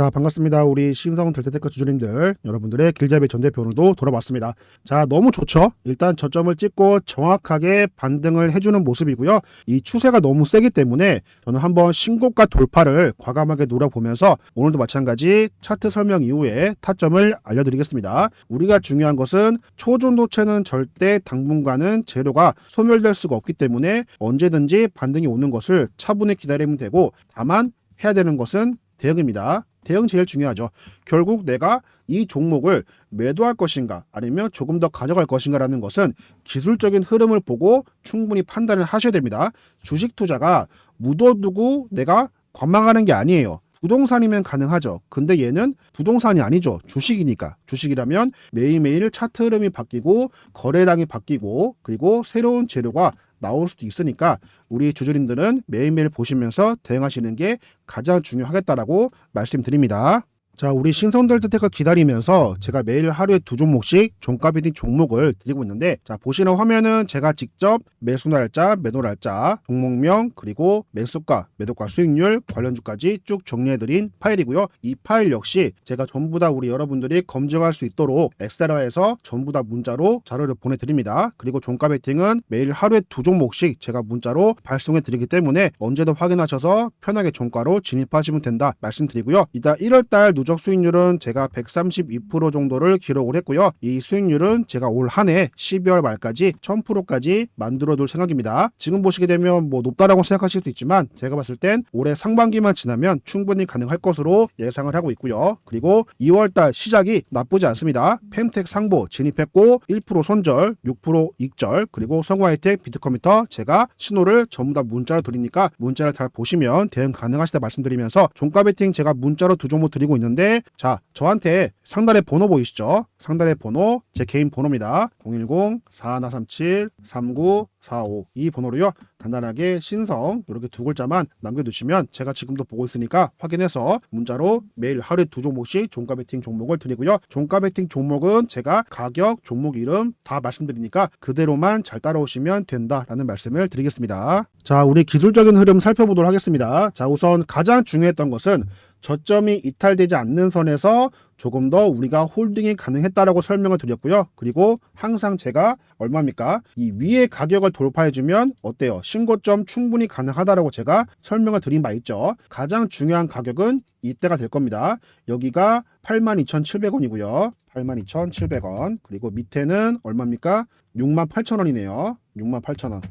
자 반갑습니다. 우리 신성 델타테크 주주님들 여러분들의 길잡이 전대표로도 돌아왔습니다. 자 너무 좋죠? 일단 저점을 찍고 정확하게 반등을 해주는 모습이고요. 이 추세가 너무 세기 때문에 저는 한번 신고가 돌파를 과감하게 노려보면서 오늘도 마찬가지 차트 설명 이후에 타점을 알려드리겠습니다. 우리가 중요한 것은 초전도체는 절대 당분간은 재료가 소멸될 수가 없기 때문에 언제든지 반등이 오는 것을 차분히 기다리면 되고 다만 해야 되는 것은 대응입니다. 대응 제일 중요하죠. 결국 내가 이 종목을 매도할 것인가 아니면 조금 더 가져갈 것인가라는 것은 기술적인 흐름을 보고 충분히 판단을 하셔야 됩니다. 주식 투자가 묻어두고 내가 관망하는 게 아니에요. 부동산이면 가능하죠. 근데 얘는 부동산이 아니죠. 주식이니까. 주식이라면 매일매일 차트 흐름이 바뀌고 거래량이 바뀌고 그리고 새로운 재료가 나올 수도 있으니까 우리 주주님들은 매일매일 보시면서 대응하시는 게 가장 중요하겠다라고 말씀드립니다. 자, 우리 신성델타테크 기다리면서 제가 매일 하루에 두 종목씩 종가비딩 종목을 드리고 있는데, 자, 보시는 화면은 제가 직접 매수 날짜, 매도 날짜, 종목명, 그리고 매수가, 매도가 수익률, 관련주까지 쭉 정리해드린 파일이고요. 이 파일 역시 제가 전부 다 우리 여러분들이 검증할 수 있도록 엑셀화해서 전부 다 문자로 자료를 보내드립니다. 그리고 종가베팅은 매일 하루에 두 종목씩 제가 문자로 발송해드리기 때문에 언제든 확인하셔서 편하게 종가로 진입하시면 된다 말씀드리고요. 이따 1월달 누적 수익률은 제가 132% 정도를 기록을 했고요. 이 수익률은 제가 올 한 해 12월 말까지 1000%까지 만들어 둘 생각입니다. 지금 보시게 되면 뭐 높다라고 생각하실 수 있지만 제가 봤을 땐 올해 상반기만 지나면 충분히 가능할 것으로 예상을 하고 있고요. 그리고 2월달 시작이 나쁘지 않습니다. 펜텍 상보 진입했고 1% 손절, 6% 익절, 그리고 성화이텍 비트컴퓨터 제가 신호를 전부 다 문자로 드리니까 문자를 잘 보시면 대응 가능하시다 말씀드리면서 종가 베팅 제가 문자로 두 종목 드리고 있는데 자 저한테 상단에 번호 보이시죠? 상단의 번호 제 개인 번호입니다. 010-4137-3945 이 번호로요. 간단하게 신성 이렇게 두 글자만 남겨두시면 제가 지금도 보고 있으니까 확인해서 문자로 매일 하루에 두 종목씩 종가 베팅 종목을 드리고요. 종가 베팅 종목은 제가 가격, 종목 이름 다 말씀드리니까 그대로만 잘 따라오시면 된다라는 말씀을 드리겠습니다. 자, 우리 기술적인 흐름 살펴보도록 하겠습니다. 자, 우선 가장 중요했던 것은 저점이 이탈되지 않는 선에서 조금 더 우리가 홀딩이 가능했다라고 설명을 드렸고요. 그리고 항상 제가 얼마입니까? 이 위의 가격을 돌파해주면 어때요? 신고점 충분히 가능하다라고 제가 설명을 드린 바 있죠. 가장 중요한 가격은 이때가 될 겁니다. 여기가 82,700원이고요. 82,700원. 그리고 밑에는 얼마입니까? 68,000원이네요. 68,000원.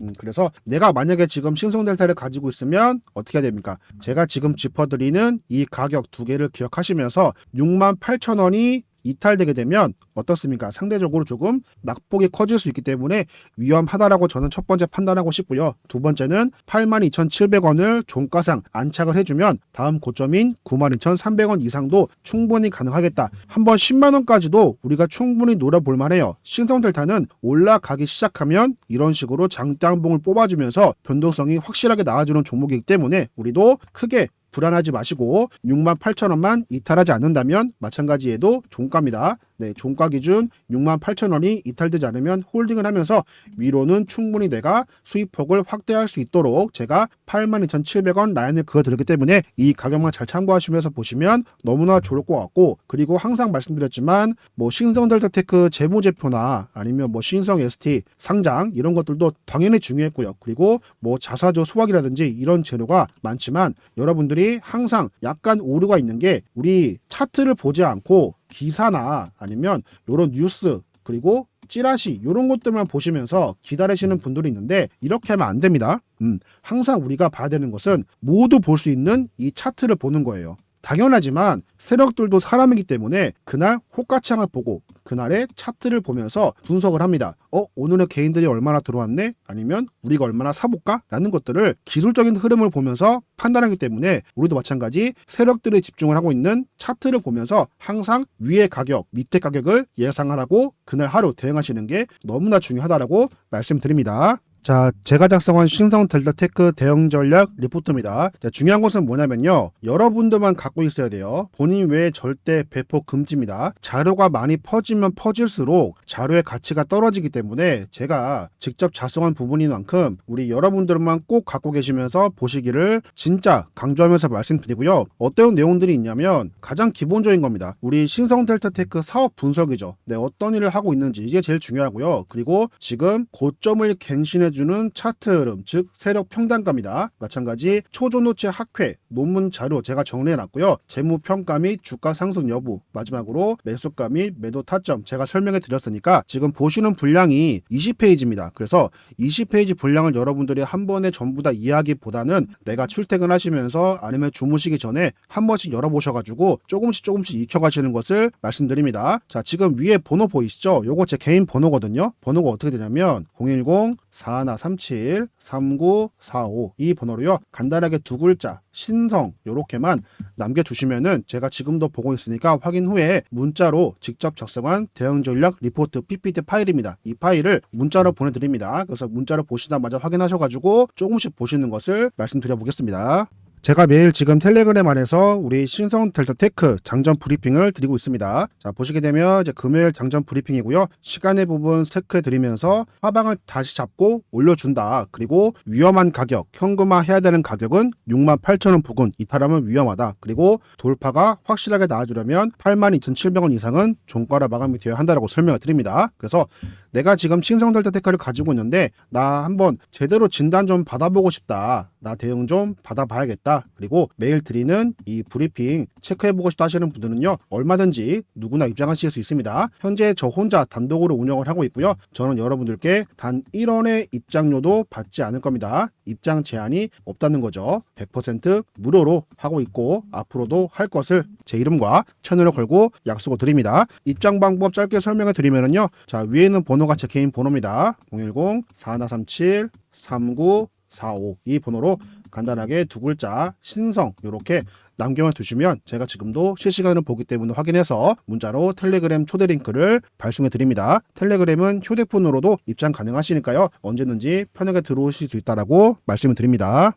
음, 그래서 내가 만약에 지금 신성델타를 가지고 있으면 어떻게 해야 됩니까? 제가 지금 짚어드리는 이 가격 두 개를 기억하시면서 68,000원이 이탈되게 되면 어떻습니까? 상대적으로 조금 낙폭이 커질 수 있기 때문에 위험하다라고 저는 첫 번째 판단하고 싶고요. 두 번째는 82,700원을 종가상 안착을 해주면 다음 고점인 92,300원 이상도 충분히 가능하겠다. 한번 10만 원까지도 우리가 충분히 노려볼 만해요. 신성델타는 올라가기 시작하면 이런 식으로 장대항봉을 뽑아주면서 변동성이 확실하게 나와주는 종목이기 때문에 우리도 크게 불안하지 마시고 68,000원만 이탈하지 않는다면 마찬가지에도 종가입니다. 네, 종가 기준 68,000원이 이탈되지 않으면 홀딩을 하면서 위로는 충분히 내가 수익폭을 확대할 수 있도록 제가 82,700원 라인을 그어드렸기 때문에 이 가격만 잘 참고하시면서 보시면 너무나 좋을 것 같고 그리고 항상 말씀드렸지만 뭐 신성 델타테크 재무제표나 아니면 뭐 신성 ST 상장 이런 것들도 당연히 중요했고요. 그리고 뭐 자사조 소화기라든지 이런 재료가 많지만 여러분들이 항상 약간 오류가 있는 게 우리 차트를 보지 않고 기사나 아니면 이런 뉴스 그리고 찌라시 이런 것들만 보시면서 기다리시는 분들이 있는데 이렇게 하면 안 됩니다. 음, 항상 우리가 봐야 되는 것은 모두 볼 수 있는 이 차트를 보는 거예요. 당연하지만 세력들도 사람이기 때문에 그날 호가창을 보고 그날의 차트를 보면서 분석을 합니다. 어, 오늘은 개인들이 얼마나 들어왔네? 아니면 우리가 얼마나 사볼까? 라는 것들을 기술적인 흐름을 보면서 판단하기 때문에 우리도 마찬가지 세력들이 집중을 하고 있는 차트를 보면서 항상 위의 가격, 밑의 가격을 예상을 하고 그날 하루 대응하시는 게 너무나 중요하다라고 말씀드립니다. 자, 제가 작성한 신성 델타 테크 대응 전략 리포트입니다. 자, 중요한 것은 뭐냐면요. 여러분들만 갖고 있어야 돼요. 본인 외에 절대 배포 금지입니다. 자료가 많이 퍼지면 퍼질수록 자료의 가치가 떨어지기 때문에 제가 직접 작성한 부분인 만큼 우리 여러분들만 꼭 갖고 계시면서 보시기를 진짜 강조하면서 말씀드리고요. 어떤 내용들이 있냐면 가장 기본적인 겁니다. 우리 신성 델타 테크 사업 분석이죠. 네, 어떤 일을 하고 있는지 이게 제일 중요하고요. 그리고 지금 고점을 갱신해 주는 차트 흐름, 즉 세력 평단가입니다. 마찬가지 초전노체 학회 논문 자료 제가 정리해놨고요. 재무 평가 및 주가 상승 여부 마지막으로 매수가 및 매도 타점 제가 설명해 드렸으니까 지금 보시는 분량이 20페이지입니다. 그래서 20페이지 분량을 여러분들이 한 번에 전부 다 이해하기보다는 내가 출퇴근하시면서 아니면 주무시기 전에 한 번씩 열어보셔가지고 조금씩 조금씩 익혀가시는 것을 말씀드립니다. 자 지금 위에 번호 보이시죠? 요거 제 개인 번호거든요. 번호가 어떻게 되냐면 010-4137-3945 이 번호로요. 간단하게 두 글자 신성 요렇게만 남겨두시면은 제가 지금도 보고 있으니까 확인 후에 문자로 직접 작성한 대응 전략 리포트 PPT 파일입니다. 이 파일을 문자로 보내드립니다. 그래서 문자로 보시자마자 확인하셔가지고 조금씩 보시는 것을 말씀드려 보겠습니다. 제가 매일 지금 텔레그램 안에서 우리 신성 델타 테크 장전 브리핑을 드리고 있습니다. 자, 보시게 되면 이제 금요일 장전 브리핑이고요. 시간의 부분 체크해 드리면서 하방을 다시 잡고 올려준다. 그리고 위험한 가격, 현금화 해야 되는 가격은 6만 8천 원 부근 이탈하면 위험하다. 그리고 돌파가 확실하게 나와주려면 8만 2,700원 이상은 종가로 마감이 되어야 한다라고 설명을 드립니다. 그래서 내가 지금 신성 델타 테크를 가지고 있는데 나 한번 제대로 진단 좀 받아보고 싶다. 나 대응 좀 받아봐야겠다. 그리고 매일 드리는 이 브리핑 체크해보고 싶다 하시는 분들은요 얼마든지 누구나 입장하실 수 있습니다. 현재 저 혼자 단독으로 운영을 하고 있고요. 저는 여러분들께 단 1원의 입장료도 받지 않을 겁니다. 입장 제한이 없다는 거죠. 100% 무료로 하고 있고 앞으로도 할 것을 제 이름과 채널을 걸고 약속을 드립니다. 입장 방법 짧게 설명을 드리면은요. 자 위에는 번호가 제 개인 번호입니다. 010-4137-39 45 이 번호로 간단하게 두 글자 신성 이렇게 남겨만 두시면 제가 지금도 실시간으로 보기 때문에 확인해서 문자로 텔레그램 초대 링크를 발송해 드립니다. 텔레그램은 휴대폰으로도 입장 가능하시니까요. 언제든지 편하게 들어오실 수 있다라고 말씀을 드립니다.